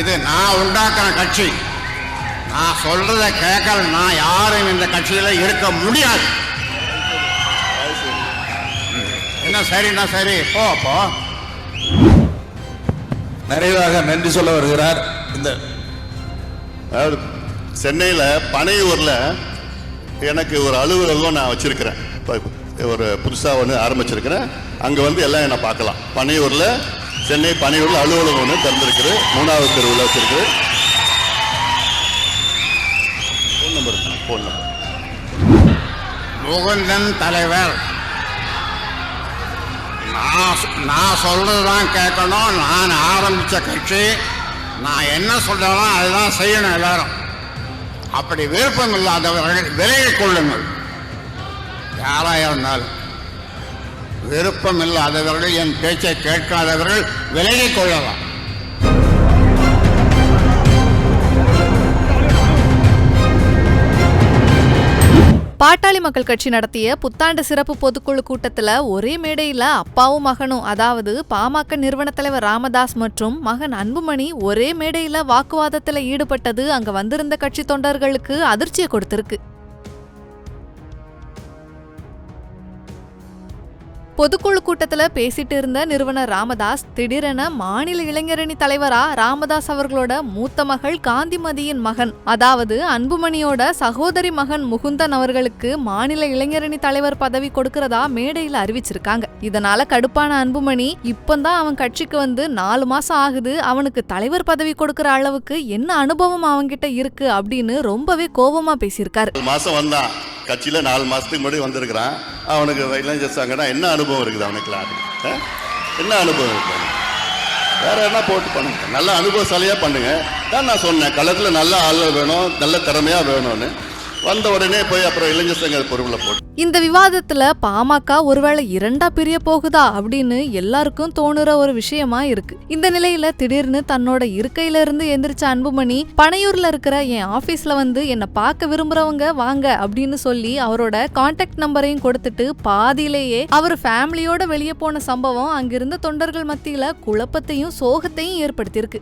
இது நான் உண்டாக்குற கட்சி. நான் சொல்றத கேட்கலன்னா யாரும் இந்த கட்சியில இருக்க முடியாது. என்ன சரிண்ணா சரி? போ போ. நிறைவாக நன்றி சொல்ல வருகிறார். இந்த அதாவது சென்னையில் பனையூரில் எனக்கு ஒரு அலுவலகம் நான் வச்சுருக்கிறேன். இப்போ ஒரு புதுசாக ஒன்று ஆரம்பிச்சிருக்கிறேன். அங்கே வந்து எல்லாம் என்னை பார்க்கலாம். பனையூரில் சென்னை பனையூரில் அலுவலகம் ஒன்று திறந்திருக்குது. மூணாவது தெருவில் வச்சிருக்கு phone number phone number Mukundan தலைவர். நான் சொ- நான் சொல்றதுதான் கேட்கணும். நான் ஆரம்பிச்ச கட்சி. நான் என்ன சொல்றேனோ அதுதான் செய்யணும் எல்லாரும். அப்படி விருப்பம் இல்லாதவர்கள் விலகிக் கொள்ளுங்கள். யாராக இருந்தாலும். விருப்பம் இல்லாதவர்கள் என் பேச்சை கேட்காதவர்கள் விலகிக் கொள்ளலாம். பாட்டாளி மக்கள் கட்சி நடத்திய புத்தாண்டு சிறப்பு பொதுக்குழு கூட்டத்தில் ஒரே மேடையில் அப்பாவும் மகனும் அதாவது பாமக நிறுவன தலைவர் ராமதாஸ் மற்றும் மகன் அன்புமணி ஒரே மேடையில் வாக்குவாதத்தில் ஈடுபட்டது அங்கே வந்திருந்த கட்சி தொண்டர்களுக்கு அதிர்ச்சியை கொடுத்திருக்கு. பொதுக்குழு கூட்டத்துல பேசிட்டு இருந்த நிறுவனர் ராமதாஸ் திடீரென மாநில இளைஞரணி தலைவரா ராமதாஸ் அவர்களோட மூத்த மகள் காந்திமதியின் மகன். அதாவது அன்புமணியோட சகோதரி மகன் முகுந்தன் அவர்களுக்கு மாநில இளைஞரணி தலைவர் பதவி கொடுக்கறதா மேடையில் அறிவிச்சிருக்காங்க. இதனால கடுப்பான அன்புமணி இப்பந்தான் அவன் கட்சிக்கு வந்து நாலு மாசம் ஆகுது அவனுக்கு தலைவர் பதவி கொடுக்கற அளவுக்கு என்ன அனுபவம் அவன்கிட்ட இருக்கு அப்படின்னு ரொம்பவே கோபமா பேசியிருக்காரு. மாசம் வந்தான் கட்சியில் நாலு மாதத்துக்கு முன்னாடி வந்திருக்கிறான். அவனுக்கு இளைஞர் சங்கடா என்ன அனுபவம் இருக்குது அவனுக்குலாம் என்ன அனுபவம் இருக்குது வேற என்ன போட்டு பண்ணுங்க? நல்ல அனுபவசாலியாக பண்ணுங்க. தான் நான் சொன்னேன் களத்தில் நல்ல ஆள் வேணும் நல்ல திறமையாக வேணும்னு. வந்த உடனே போய் அப்புறம் இளைஞர் சங்க பொறுப்பில் போட்டு. இந்த விவாதத்துல பாமக ஒருவேளை இரண்டா பிரிய போகுதா அப்படின்னு எல்லாருக்கும் தோணுற ஒரு விஷயமா இருக்கு. இந்த நிலையில திடீர்னு தன்னோட இருக்கையில இருந்து எந்திரிச்ச அன்புமணி பனையூர்ல இருக்கிற என் ஆபீஸ்ல வந்து என்ன பார்க்க விரும்புறவங்க வாங்க அப்படின்னு சொல்லி அவரோட கான்டாக்ட் நம்பரையும் கொடுத்துட்டு பாதியிலேயே அவர் ஃபேமிலியோட வெளியே போன சம்பவம் அங்கிருந்த தொண்டர்கள் மத்தியில குழப்பத்தையும் சோகத்தையும் ஏற்படுத்தியிருக்கு.